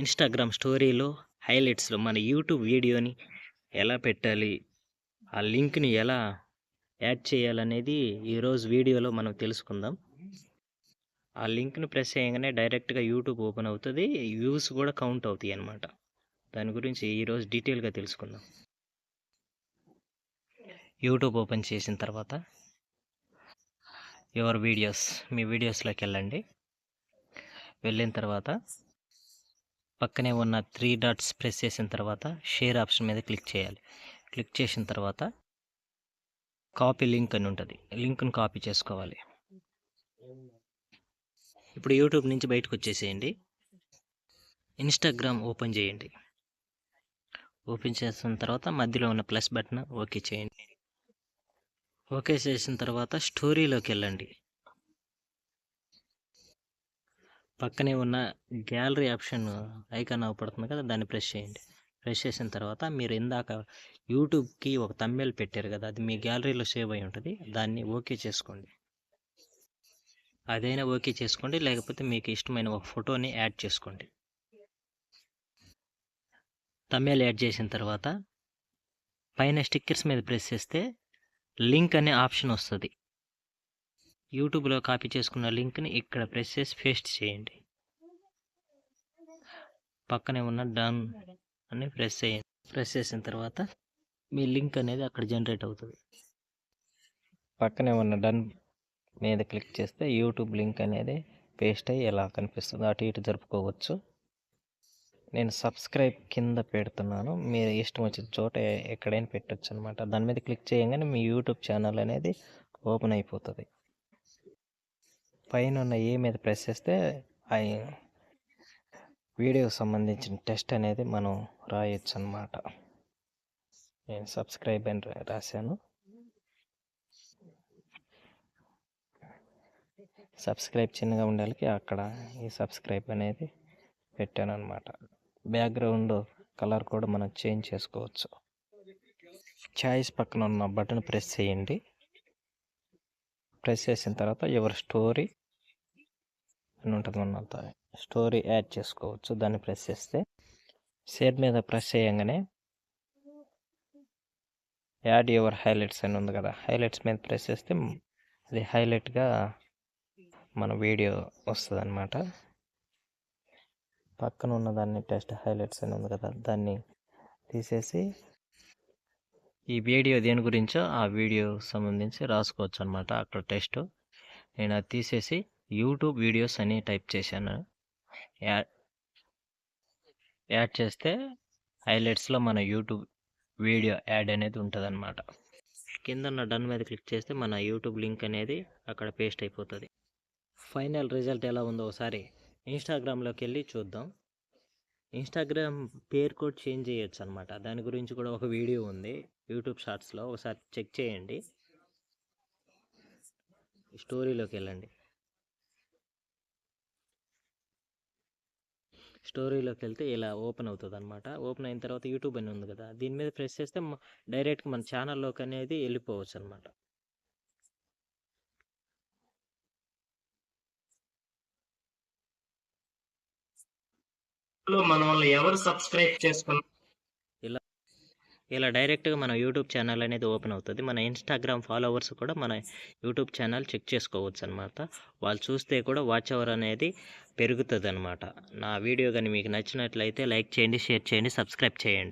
Instagram స్టోరీలో హైలైట్స్లో మన YouTube వీడియోని ఎలా పెట్టాలి ఆ లింక్ని ఎలా యాడ్ చేయాలనేది ఈరోజు వీడియోలో మనం తెలుసుకుందాం. ఆ లింక్ని ప్రెస్ చేయగానే డైరెక్ట్గా యూట్యూబ్ ఓపెన్ అవుతుంది వ్యూస్ కూడా కౌంట్ అవుతాయి అన్నమాట. దాని గురించి ఈరోజు డీటెయిల్గా తెలుసుకుందాం. యూట్యూబ్ ఓపెన్ చేసిన తర్వాత యువర్ వీడియోస్ మీ వీడియోస్లోకి వెళ్ళండి. వెళ్ళిన తర్వాత పక్కనే ఉన్న త్రీ డాట్స్ ప్రెస్ చేసిన తర్వాత షేర్ ఆప్షన్ మీద క్లిక్ చేయాలి. క్లిక్ చేసిన తర్వాత కాపీ లింక్ అని ఉంటుంది. లింక్ను కాపీ చేసుకోవాలి. ఇప్పుడు యూట్యూబ్ నుంచి బయటకు వచ్చేసేయండి. ఇన్స్టాగ్రామ్ ఓపెన్ చేయండి. ఓపెన్ చేసిన తర్వాత మధ్యలో ఉన్న ప్లస్ బటన్ ఓకే చేయండి. ఓకే చేసిన తర్వాత స్టోరీలోకి వెళ్ళండి. పక్కనే ఉన్న గ్యాలరీ ఆప్షన్ ఐకాన్ అవపడుతుంది కదా దాన్ని ప్రెస్ చేయండి. ప్రెస్ చేసిన తర్వాత మీరు ఇందాక యూట్యూబ్కి ఒక తమ్మెల్ పెట్టారు కదా అది మీ గ్యాలరీలో సేవ్ అయి ఉంటుంది దాన్ని ఓకే చేసుకోండి. అదైనా ఓకే చేసుకోండి లేకపోతే మీకు ఇష్టమైన ఒక ఫోటోని యాడ్ చేసుకోండి. తమ్మెల్ యాడ్ చేసిన తర్వాత పైన స్టిక్కర్స్ మీద ప్రెస్ చేస్తే లింక్ అనే ఆప్షన్ వస్తుంది. యూట్యూబ్లో కాపీ చేసుకున్న లింక్ని ఇక్కడ ప్రెస్ చేసి పేస్ట్ చేయండి. పక్కనే ఉన్న డన్ అని ప్రెస్ చేయండి. ప్రెస్ చేసిన తర్వాత మీ లింక్ అనేది అక్కడ జనరేట్ అవుతుంది. పక్కనే ఉన్న డన్ మీద క్లిక్ చేస్తే యూట్యూబ్ లింక్ అనేది పేస్ట్ అయ్యి ఎలా కనిపిస్తుంది అటు ఇటు జరుపుకోవచ్చు. నేను సబ్స్క్రైబ్ కింద పెడుతున్నాను. మీరు ఇష్టం వచ్చిన చోట ఎక్కడైనా పెట్టచ్చు అనమాట దాని మీద క్లిక్ చేయగానే మీ యూట్యూబ్ ఛానల్ అనేది ఓపెన్ అయిపోతుంది. పైన ఉన్న ఏ మీద ప్రెస్ చేస్తే ఆ వీడియోకి సంబంధించిన టెస్ట్ అనేది మనం రాయొచ్చు అనమాట నేను సబ్స్క్రైబ్ అని రాశాను. సబ్స్క్రైబ్ చిన్నగా ఉండేకి అక్కడ ఈ సబ్స్క్రైబ్ అనేది పెట్టాను అనమాట బ్యాక్గ్రౌండ్ కలర్ కూడా మనం చేంజ్ చేసుకోవచ్చు. చాయిస్ పక్కన ఉన్న బటన్ ప్రెస్ చేయండి. ప్రెస్ చేసిన తర్వాత ఎవరి స్టోరీ అని ఉంటుంది మన స్టోరీ యాడ్ చేసుకోవచ్చు. దాన్ని ప్రెస్ చేస్తే షేర్ మీద ప్రెస్ చేయగానే యాడ్ యువర్ హైలైట్స్ అని ఉంది కదా. హైలైట్స్ మీద ప్రెస్ చేస్తే అది హైలైట్గా మన వీడియో వస్తుంది అనమాట పక్కన ఉన్న దాన్ని టెస్ట్ హైలైట్స్ అని ఉంది కదా దాన్ని తీసేసి ఈ వీడియో దేని గురించో ఆ వీడియో సంబంధించి రాసుకోవచ్చు అనమాట అక్కడ టెస్ట్ నేను అది తీసేసి యూట్యూబ్ వీడియోస్ అని టైప్ చేశాను. యాడ్ యాడ్ చేస్తే హైలైట్స్లో మన యూట్యూబ్ వీడియో యాడ్ అనేది ఉంటుంది అనమాట కింద ఉన్న డన్ మీద క్లిక్ చేస్తే మన యూట్యూబ్ లింక్ అనేది అక్కడ పేస్ట్ అయిపోతుంది. ఫైనల్ రిజల్ట్ ఎలా ఉందో ఒకసారి ఇన్స్టాగ్రామ్లోకి వెళ్ళి చూద్దాం. ఇన్స్టాగ్రామ్ పేరు కోడ్ చేంజ్ చేయొచ్చు అనమాట దాని గురించి కూడా ఒక వీడియో ఉంది. యూట్యూబ్ షార్ట్స్లో ఒకసారి చెక్ చేయండి. స్టోరీలోకి వెళ్ళండి. స్టోరీలోకి వెళ్తే ఇలా ఓపెన్ అవుతుంది అనమాట ఓపెన్ అయిన తర్వాత యూట్యూబ్ అని ఉంది కదా దీని మీద ప్రెస్ చేస్తే డైరెక్ట్ మన ఛానల్లోకి అనేది వెళ్ళిపోవచ్చు అనమాట మనల్ని ఎవరు సబ్స్క్రైబ్ చేసుకున్నారు ఇలా డైరెక్ట్గా మన యూట్యూబ్ ఛానల్ అనేది ఓపెన్ అవుతుంది. మన ఇన్స్టాగ్రామ్ ఫాలోవర్స్ కూడా మన యూట్యూబ్ ఛానల్ చెక్ చేసుకోవచ్చు అనమాట వాళ్ళు చూస్తే కూడా వాచ్ అవర్ అనేది పెరుగుతుంది అనమాట నా వీడియో కానీ మీకు నచ్చినట్లయితే లైక్ చేయండి షేర్ చేయండి సబ్స్క్రైబ్ చేయండి.